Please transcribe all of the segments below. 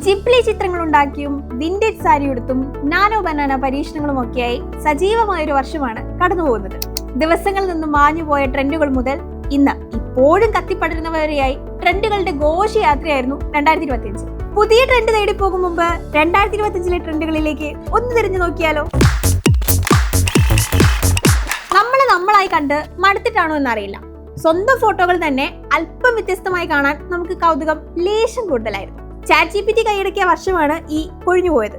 ജിപ്ലി ചിത്രങ്ങൾ ഉണ്ടാക്കിയും വിന്റേജ് സാരി ഉടുത്തും നാനോ ബനാന പരീക്ഷണങ്ങളും ഒക്കെയായി സജീവമായ ഒരു വർഷമാണ് കടന്നുപോകുന്നത്. ദിവസങ്ങളിൽ നിന്നും മാഞ്ഞുപോയ ട്രെൻഡുകൾ മുതൽ ഇന്ന് ഇപ്പോഴും കത്തിപ്പടരുന്നവരെയായി ട്രെൻഡുകളുടെ ഘോഷയാത്രയായിരുന്നു രണ്ടായിരത്തി ഇരുപത്തിയഞ്ച് പുതിയ ട്രെൻഡ് തേടി പോകും മുമ്പ് രണ്ടായിരത്തി ഇരുപത്തിയഞ്ചിലെ ട്രെൻഡുകളിലേക്ക് ഒന്ന് തിരിഞ്ഞു നോക്കിയാലോ? നമ്മൾ നമ്മളായി കണ്ട് മടുത്തിട്ടാണോ എന്നറിയില്ല. സ്വന്തം ഫോട്ടോകൾ തന്നെ അല്പം വ്യത്യസ്തമായി കാണാൻ നമുക്ക് കൗതുകം ലേശം കൂടുതലായിരുന്നു. ചാറ്റ് ജി പി ടി കൈയടക്കിയ വർഷമാണ് ഈ കൊഴിഞ്ഞുപോയത്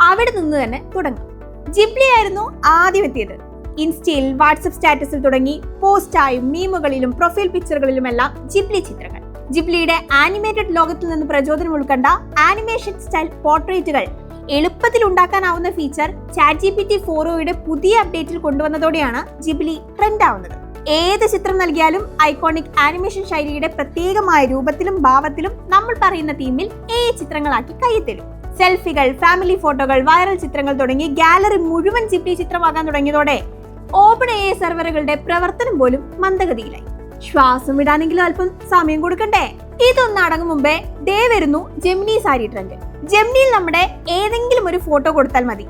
അവിടെ നിന്ന് തന്നെ തുടങ്ങും. ജിബ്ലി ആയിരുന്നു ആദ്യം എത്തിയത്. ഇൻസ്റ്റയിൽ വാട്സപ്പ് സ്റ്റാറ്റസിൽ തുടങ്ങി പോസ്റ്റായും മീമുകളിലും പ്രൊഫൈൽ പിക്ചറുകളിലും എല്ലാം ജിബ്ലി ചിത്രങ്ങൾ. ജിബ്ലിയുടെ ആനിമേറ്റഡ് ലോകത്തിൽ നിന്ന് പ്രചോദനം ഉൾക്കൊണ്ട ആനിമേഷൻ സ്റ്റൈൽ പോർട്രേറ്റുകൾ എളുപ്പത്തിൽ ഉണ്ടാക്കാനാവുന്ന feature Chat G P T ഫോറോയുടെ പുതിയ അപ്ഡേറ്റിൽ കൊണ്ടുവന്നതോടെയാണ് ജിബ്ലി ട്രെൻഡ് ആവുന്നത് ഏത് ചിത്രം നൽകിയാലും ഐക്കോണിക് ആനിമേഷൻ ശൈലിയുടെ പ്രത്യേകമായ രൂപത്തിലും ഭാവത്തിലും നമ്മൾ പറയുന്ന തീമിൽ ഏ ചിത്രങ്ങളാക്കി കൈത്തരും സെൽഫികൾ ഫാമിലി ഫോട്ടോകൾ വൈറൽ ചിത്രങ്ങൾ തുടങ്ങി ഗാലറി മുഴുവൻ ജിപ്ലി ചിത്രമാകാൻ തുടങ്ങിയതോടെ ഓപ്പൺ എ സെർവറുകളുടെ പ്രവർത്തനം പോലും മന്ദഗതിയിലായി. ശ്വാസം വിടാനെങ്കിലും അല്പം സമയം കൊടുക്കണ്ടേ? ഇതൊന്നും അടങ്ങും മുമ്പേ ദേ വരുന്നു ജെമിനി സാരി ട്രെൻഡ്. ജെമിനിയിൽ നമ്മുടെ ഏതെങ്കിലും ഒരു ഫോട്ടോ കൊടുത്താൽ മതി.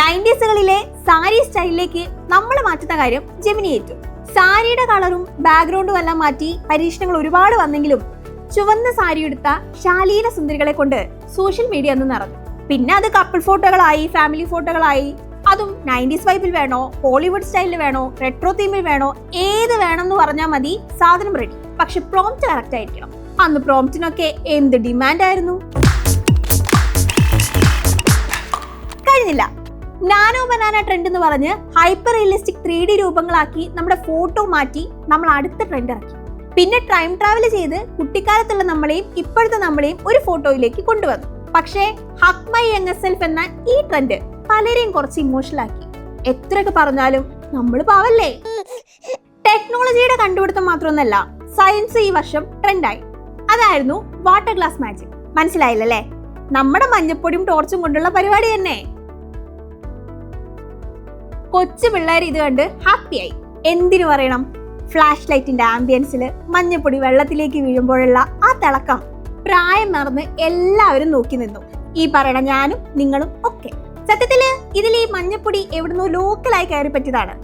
നയന്റീസുകളിലെ സാരി സ്റ്റൈലിലേക്ക് നമ്മൾ മാറ്റുന്ന കാര്യം ജെമിനി ഏറ്റു സാരിയുടെ കളറും ബാക്ക്ഗ്രൗണ്ടും എല്ലാം മാറ്റി പരീക്ഷണങ്ങൾ ഒരുപാട് വന്നെങ്കിലും ചുവന്ന സാരി എടുത്ത ശാലീന സുന്ദരികളെ കൊണ്ട് സോഷ്യൽ മീഡിയ അന്ന് നിറഞ്ഞു. പിന്നെ അത് കപ്പിൾ ഫോട്ടോകളായി ഫാമിലി ഫോട്ടോകളായി അതും നയന്റീസ് വൈബിൽ വേണോ ഹോളിവുഡ് സ്റ്റൈലിൽ വേണോ റെട്രോ തീമിൽ വേണോ ഏത് വേണം എന്ന് പറഞ്ഞാൽ മതി സാധനം റെഡി പക്ഷെ പ്രോംപ്റ്റ് കറക്റ്റ് ആയിരിക്കണം. അന്ന് പ്രോംപ്റ്റിനൊക്കെ എന്ത് ഡിമാൻഡ് ആയിരുന്നു? കഴിഞ്ഞില്ല. നാനോ ബനാന ട്രെൻഡ് എന്ന് പറഞ്ഞ് ഹൈപ്പർ റിയലിസ്റ്റിക് ത്രീ ഡി രൂപങ്ങളാക്കി നമ്മുടെ ഫോട്ടോ മാറ്റി നമ്മൾ അടുത്ത ട്രെൻഡ് ഇറക്കി. പിന്നെ ടൈം ട്രാവൽ ചെയ്ത് കുട്ടിക്കാലത്തുള്ള നമ്മളെയും ഇപ്പോഴത്തെ നമ്മളെയും ഒരു ഫോട്ടോയിലേക്ക് കൊണ്ടുവന്നു. പക്ഷേ ഹക് മൈ യങ് സെൽഫ് എന്ന ഈ ട്രെൻഡ് പലരെയും കുറച്ച് ഇമോഷണൽ ആക്കി. എത്രയൊക്കെ പറഞ്ഞാലും നമ്മൾ പാവല്ലേ? ടെക്നോളജിയുടെ കണ്ടുപിടുത്തം മാത്രമൊന്നല്ല സയൻസ് ഈ വർഷം ട്രെൻഡായി അതായിരുന്നു വാട്ടർ ഗ്ലാസ് മാജിക് മനസ്സിലായില്ലല്ലേ? നമ്മുടെ മഞ്ഞപ്പൊടിയും ടോർച്ചും കൊണ്ടുള്ള പരിപാടി തന്നെ. കൊച്ചു പിള്ളേർ ഇത് കണ്ട് ഹാപ്പിയായി എന്തിനു പറയണം? ഫ്ലാഷ് ലൈറ്റിന്റെ ആംബിയൻസിൽ മഞ്ഞപ്പൊടി വെള്ളത്തിലേക്ക് വീഴുമ്പോഴുള്ള ആ തിളക്കം പ്രായം മറന്ന് എല്ലാവരും നോക്കി നിന്നു. ഈ പറയണ ഞാനും നിങ്ങളും ഒക്കെ. സത്യത്തിൽ ഇതിൽ ഈ മഞ്ഞപ്പൊടി എവിടുന്നോ ലോക്കലായി കയറി പറ്റിയതാണ്.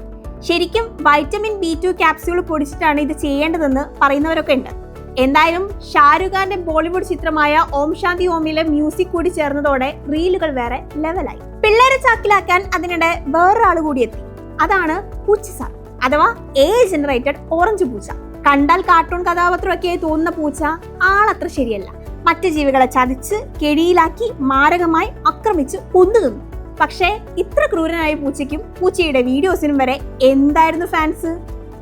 ശരിക്കും വൈറ്റമിൻ ബി ടു ക്യാപ്സ്യൂൾ പൊടിച്ചിട്ടാണ് ഇത് ചെയ്യേണ്ടതെന്ന് പറയുന്നവരൊക്കെ ഉണ്ട്. എന്തായാലും ഷാരൂഖ് ഖാന്റെ ബോളിവുഡ് ചിത്രമായ ഓം ശാന്തി ഓമിലെ മ്യൂസിക് കൂടി ചേർന്നതോടെ റീലുകൾ വേറെ ലെവലായി. പിള്ളേരെ ചാക്കിലാക്കാൻ അതിനിടെ വേറൊരാൾ കൂടി എത്തി. അതാണ് പൂച്ചസ അഥവാ എ ജനറേറ്റഡ് ഓറഞ്ച് പൂച്ച. കണ്ടാൽ കാർട്ടൂൺ കഥാപാത്രമൊക്കെയായി തോന്നുന്ന പൂച്ച ആളത്ര ശരിയല്ല. മറ്റു ജീവികളെ ചതിച്ച് കെടിയിലാക്കി മാരകമായി ആക്രമിച്ച് കൊന്നു തിന്നു. പക്ഷേ ഇത്ര ക്രൂരനായ പൂച്ചയ്ക്കും പൂച്ചയുടെ വീഡിയോസിനും വരെ എന്തായിരുന്നു ഫാൻസ്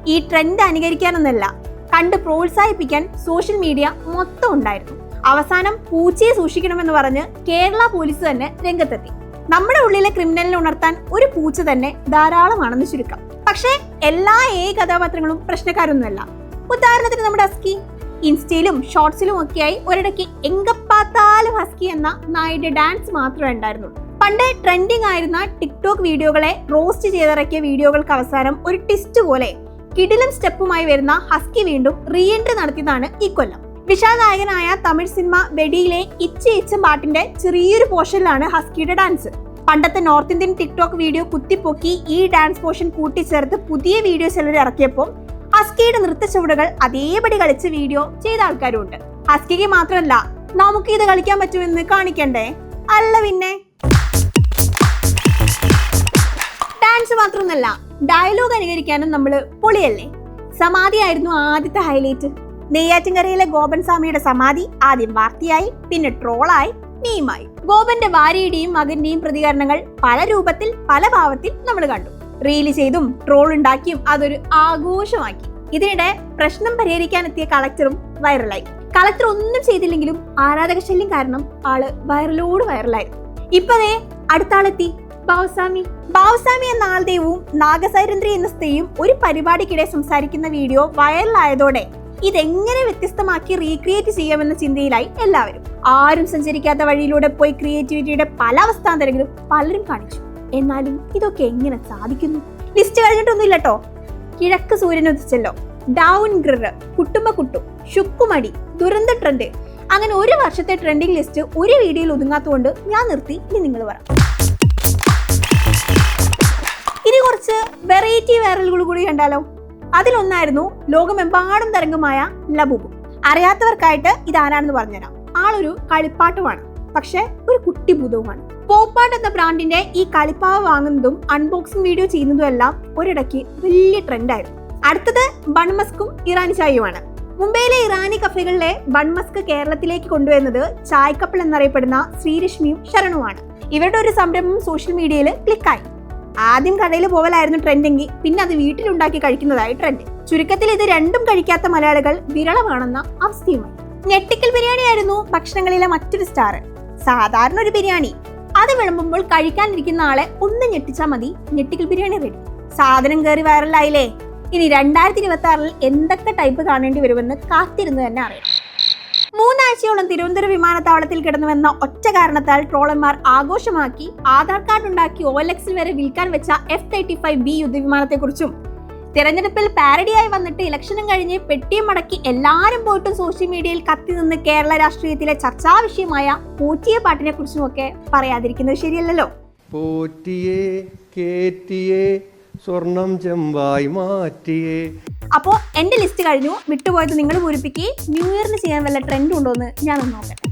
ഈ ട്രെൻഡ് അനുകരിക്കാനൊന്നല്ല കണ്ട് പ്രോത്സാഹിപ്പിക്കാൻ സോഷ്യൽ മീഡിയ മൊത്തം ഉണ്ടായിരുന്നു. അവസാനം പൂച്ചയെ സൂക്ഷിക്കണമെന്ന് പറഞ്ഞ് കേരള പോലീസ് തന്നെ രംഗത്തെത്തി. നമ്മുടെ ഉള്ളിലെ ക്രിമിനലിനെ ഉണർത്താൻ ഒരു പൂച്ച തന്നെ ധാരാളമാണെന്ന് ചുരുക്കം. പക്ഷേ എല്ലാ ഏ കഥാപാത്രങ്ങളും പ്രശ്നക്കാരൊന്നുമല്ല. ഉദാഹരണത്തിന് നമ്മുടെ ഹസ്കി. ഇൻസ്റ്റയിലും ഷോർട്സിലും ഒക്കെയായി ഒരിടയ്ക്ക് എങ്കപ്പാത്താലും ഹസ്കി എന്ന നായിയുടെ ഡാൻസ് മാത്രമേ ഉണ്ടായിരുന്നുള്ളൂ. പണ്ട് ട്രെൻഡിങ് ആയിരുന്ന ടിക്ടോക്ക് വീഡിയോകളെ റോസ്റ്റ് ചെയ്തിറക്കിയ വീഡിയോകൾക്ക് അവസാനം ഒരു ട്വിസ്റ്റ് പോലെ കിടിലം സ്റ്റെപ്പുമായി വരുന്ന ഹസ്കി വീണ്ടും റീ എൻട്രി നടത്തിയതാണ് ഈ കൊല്ലം. വിശാൽ നായകനായ തമിഴ് സിനിമ വെടിയിലെ ഇച്ച ഇച്ചം പാട്ടിന്റെ ചെറിയൊരു പോർഷനിലാണ് ഹസ്കിയുടെ ഡാൻസ്. പണ്ടത്തെ നോർത്ത് ഇന്ത്യൻ ടിക്ടോക്ക് വീഡിയോ കുത്തിപ്പൊക്കി ഈ ഡാൻസ് പോർഷൻ കൂട്ടിച്ചേർത്ത് പുതിയ വീഡിയോ ചിലർ ഇറക്കിയപ്പോൾ ഹസ്കിയുടെ നൃത്ത ചുവടുകൾ അതേപടി കളിച്ച് വീഡിയോ ചെയ്ത ആൾക്കാരും ഉണ്ട് ഹസ്കിക്ക് മാത്രമല്ല നമുക്ക് ഇത് കളിക്കാൻ പറ്റുമെന്ന് കാണിക്കണ്ടേ? അല്ല പിന്നെ. ഡാൻസ് മാത്രമൊന്നല്ല ഡയലോഗ് അനുകരിക്കാനും നമ്മൾ പൊളിയല്ലേ? സമാധി ആയിരുന്നു ആദ്യത്തെ ഹൈലൈറ്റ് നെയ്യാറ്റിൻകരയിലെ ഗോപൻ സ്വാമിയുടെ സമാധി ആദ്യം വാർത്തയായി പിന്നെ ട്രോളായി മീമായി ഗോപന്റെ ഭാര്യയുടെയും മകന്റെയും പ്രതികരണങ്ങൾ പല രൂപത്തിൽ പല ഭാവത്തിൽ നമ്മൾ കണ്ടു. റീൽ ചെയ്തും ട്രോൾ ഉണ്ടാക്കിയും അതൊരു ആഘോഷമാക്കി. ഇതിനിടെ പ്രശ്നം പരിഹരിക്കാൻ എത്തിയ കളക്ടറും വൈറലായി കളക്ടർ ഒന്നും ചെയ്തില്ലെങ്കിലും ആരാധക ശല്യം കാരണം ആൾ വൈറലോട് വൈറലായി ഇപ്പതേ അടുത്ത ആളെത്തി ബാവുസാമി. ബാവുസാമി എന്ന ആൾദേവും നാഗസൈരന്ദ്രി എന്ന സ്ത്രീയും ഒരു പരിപാടിക്കിടെ സംസാരിക്കുന്ന വീഡിയോ വൈറലായതോടെ ഇതെങ്ങനെ വ്യത്യസ്തമാക്കി റീക്രിയേറ്റ് ചെയ്യാമെന്ന ചിന്തയിലായി എല്ലാവരും. ആരും സഞ്ചരിക്കാത്ത വഴിയിലൂടെ പോയി ക്രിയേറ്റിവിറ്റിയുടെ പല അവസ്ഥാന്തരങ്ങളും പലരും കാണിച്ചു. എന്നാലും ഇതൊക്കെ എങ്ങനെ സാധിക്കുന്നു? ലിസ്റ്റ് കഴിഞ്ഞിട്ടൊന്നുമില്ല കേട്ടോ കിഴക്ക് സൂര്യൻ ഉദിച്ചല്ലോ. ഡൗൺ ഗ്രിറ് കുട്ടുമ്പ കുട്ടു ശുക്കുമടി ദുരന്ത ട്രെൻഡ് അങ്ങനെ ഒരു വർഷത്തെ ട്രെൻഡിങ് ലിസ്റ്റ് ഒരു വീഡിയോയിൽ ഒതുങ്ങാത്തതുകൊണ്ട് ഞാൻ നിർത്തി ഇനി നിങ്ങൾ പറ. കുറച്ച് വെറൈറ്റി വൈറലുകൾ കൂടി കണ്ടാലോ? അതിലൊന്നായിരുന്നു ലോകമെമ്പാടും തരംഗമായ ലബുബു. അറിയാത്തവർക്കായിട്ട് ഇത് ആരാണെന്ന് പറഞ്ഞുതരാം. ആളൊരു കളിപ്പാട്ടുമാണ് പക്ഷെ ഒരു കുട്ടി ഭൂതവുമാണ്. പോപ്പാട്ട് എന്ന ബ്രാൻഡിന്റെ ഈ കളിപ്പാവ് വാങ്ങുന്നതും അൺബോക്സിംഗ് വീഡിയോ ചെയ്യുന്നതും എല്ലാം ഒരിടയ്ക്ക് വലിയ ട്രെൻഡായിരുന്നു അടുത്തത് ബൺമസ്കും ഇറാനി ചായയുമാണ്. മുംബൈയിലെ ഇറാനി കഫേകളിലെ ബൺമസ്ക് കേരളത്തിലേക്ക് കൊണ്ടുവരുന്നത് ചായക്കപ്പിൾ എന്നറിയപ്പെടുന്ന ശ്രീരശ്മിയും ശരണുമാണ്. ഇവരുടെ ഒരു സംരംഭം സോഷ്യൽ മീഡിയയിൽ ക്ലിക്കായി ആദ്യം കടയിൽ പോവലായിരുന്നു ട്രെൻഡെങ്കിൽ പിന്നെ അത് വീട്ടിലുണ്ടാക്കി കഴിക്കുന്നതായി ട്രെൻഡ്. ചുരുക്കത്തിൽ ഇത് രണ്ടും കഴിക്കാത്ത മലയാളികൾ വിരളമാണെന്ന അവസ്ഥയുമായി. ഞെട്ടിക്കൽ ബിരിയാണി ആയിരുന്നു ഭക്ഷണങ്ങളിലെ മറ്റൊരു സ്റ്റാർ സാധാരണ ഒരു ബിരിയാണി. അത് വിളമ്പുമ്പോൾ കഴിക്കാനിരിക്കുന്ന ആളെ ഒന്ന് ഞെട്ടിച്ചാൽ മതി. ഞെട്ടിക്കൽ ബിരിയാണി റെഡി. സാധനം കയറി വൈറലായില്ലേ ഇനി രണ്ടായിരത്തി ഇരുപത്തി ആറിൽ എന്തൊക്കെ ടൈപ്പ് കാണേണ്ടി വരുമെന്ന് കാത്തിരുന്ന് തന്നെ അറിയാം മൂന്നാഴ്ചയോളം തിരുവനന്തപുരം വിമാനത്താവളത്തിൽ കിടന്നുവെന്ന ഒറ്റ കാരണത്താൽ ട്രോളന്മാർ ആഘോഷമാക്കി ആധാർ കാർഡ് ഉണ്ടാക്കി ഓലക്സിൽ വരെ വിൽക്കാൻ വെച്ച എഫ് തേർട്ടി ഫൈവ് ബി യുദ്ധവിമാനത്തെക്കുറിച്ചും. തിരഞ്ഞെടുപ്പിൽ പാരഡിയായി വന്നിട്ട് ഇലക്ഷനും കഴിഞ്ഞ് പെട്ടിയും മടക്കി എല്ലാവരും പോയിട്ടും സോഷ്യൽ മീഡിയയിൽ കത്തി നിന്ന് കേരള രാഷ്ട്രീയത്തിലെ ചർച്ചാ വിഷയമായ പൂറ്റിയ പാട്ടിനെ കുറിച്ചും ഒക്കെ പറയാതിരിക്കുന്നത് ശരിയല്ലല്ലോ. പോറ്റിയേ കേറ്റിയെ സ്വർണം ചെമ്പായി മാറ്റിയേ. അപ്പോൾ എന്റെ ലിസ്റ്റ് കഴിഞ്ഞു. വിട്ടുപോയത് നിങ്ങൾ പൂരിപ്പിക്കുകയും ന്യൂ ഇയറിന് ചെയ്യാൻ വല്ല ട്രെൻഡ് ഉണ്ടോ എന്ന് ഞാനൊന്ന് നോക്കട്ടെ.